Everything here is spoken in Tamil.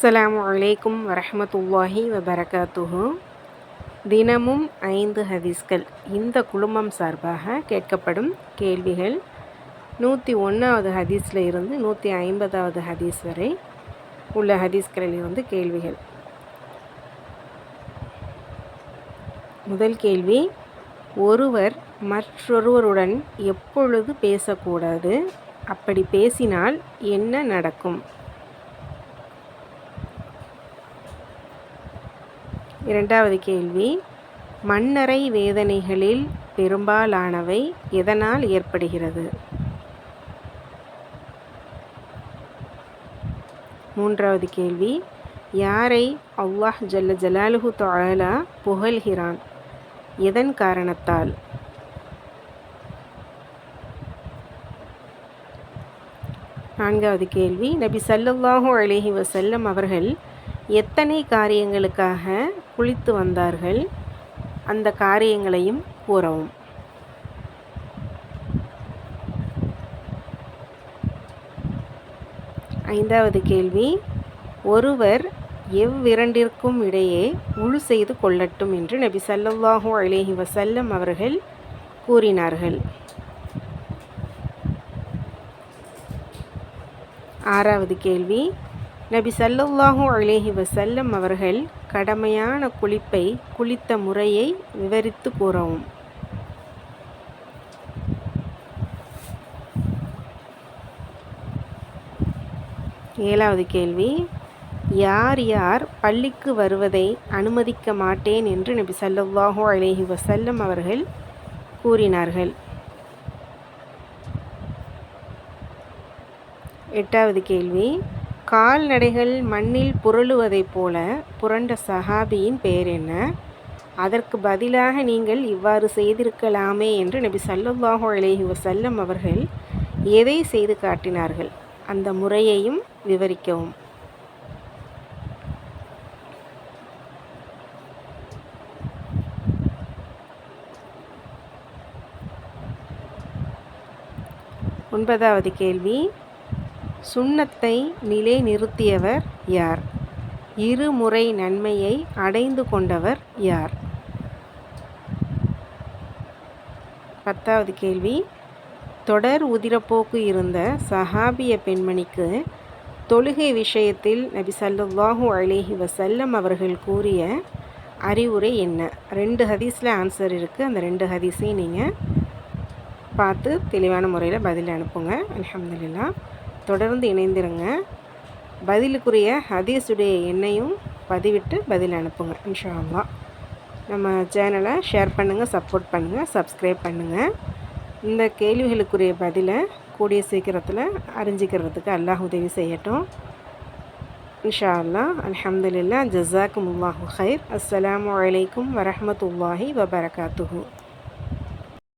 அஸ்ஸலாமு வலைக்கும் வரமத்துல்லாஹி வபரகாத்துஹு. தினமும் ஐந்து ஹதீஸ்கள் இந்த குழுமம் சார்பாக கேட்கப்படும் கேள்விகள். நூற்றி ஒன்றாவது ஹதீஸில் இருந்து நூற்றி ஐம்பதாவது ஹதீஸ் வரை உள்ள ஹதீஸ்களில் இருந்து கேள்விகள். முதல் கேள்வி ஒருவர் மற்றொருவருடன் எப்பொழுது பேசக்கூடாது? அப்படி பேசினால் என்ன நடக்கும்? இரண்டாவது கேள்வி மண்ணறை வேதனைகளில் பெரும்பாலானவை எதனால் ஏற்படுகிறது? மூன்றாவது கேள்வி யாரை அல்லாஹ் ஜல்ல ஜலாலுஹு தாலா புகழ்கிறான்? எதன் காரணத்தால்? நான்காவது கேள்வி நபி சல்லுல்லாஹூ அலேஹி வசல்லம் அவர்கள் எத்தனை காரியங்களுக்காக குளித்து வந்தார்கள்? அந்த காரியங்களையும் கூறவும். ஐந்தாவது கேள்வி ஒருவர் எவ்விரண்டிற்கும் இடையே உழு செய்து கொள்ளட்டும் என்று நபி சல்லாஹூ அலேஹி வசல்லம் அவர்கள் கூறினார்கள். ஆறாவது கேள்வி நபி சல்லுல்லாஹூ அலேஹி வசல்லம் அவர்கள் கடமையான குளிப்பை குளித்த முறையை விவரித்து கூறவும். ஏழாவது கேள்வி யார் யார் பள்ளிக்கு வருவதை அனுமதிக்க மாட்டேன் என்று நபி சல்லுல்லாஹூ அலேஹி வசல்லம் அவர்கள் கூறினார்கள். எட்டாவது கேள்வி கால்நடைகள் மண்ணில் புரளுவதைப் போல புரண்ட சஹாபியின் பெயர் என்ன? அதற்கு பதிலாக நீங்கள் இவ்வாறு செய்திருக்கலாமே என்று நபி சல்லுல்லாஹு அலேஹி வசல்லம் அவர்கள் எதை செய்து காட்டினார்கள்? அந்த முறையையும் விவரிக்கவும். ஒன்பதாவது கேள்வி. சுண்ணத்தை நிலை நிறுத்தியவர் யார்? இருமுறை நன்மையை அடைந்து கொண்டவர் யார்? பத்தாவது கேள்வி. தொடர் உதிரப்போக்கு இருந்த சஹாபிய பெண்மணிக்கு தொழுகை விஷயத்தில் நபி சல்லுல்லாஹு அலேஹி வசல்லம் அவர்கள் கூறிய அறிவுரை என்ன? ரெண்டு ஹதீஸில் ஆன்சர் இருக்குது அந்த ரெண்டு ஹதீஸையும் நீங்கள் பார்த்து தெளிவான முறையில் பதில் அனுப்புங்க. அலமதுல்லா தொடர்ந்து இணைந்திருங்க. பதிலுக்குரிய ஹதீஸுடைய எண்ணையும் பதிவிட்டு பதில் அனுப்புங்க இன்ஷா நம்ம சேனலை ஷேர் பண்ணுங்கள் சப்போர்ட் பண்ணுங்கள் சப்ஸ்கிரைப் பண்ணுங்கள் இந்த கேள்விகளுக்குரிய பதிலை கூடிய சீக்கிரத்தில் அறிஞ்சிக்கிறதுக்கு அல்லாஹ் உதவி செய்யட்டும். இன்ஷா அல்லா அலமதுல்லா ஜசாக்கும் உல்லாஹு ஹைர் அஸ்லாம் வலைக்கம் வரமத்துல்லாஹி வபரகாத்துஹூ.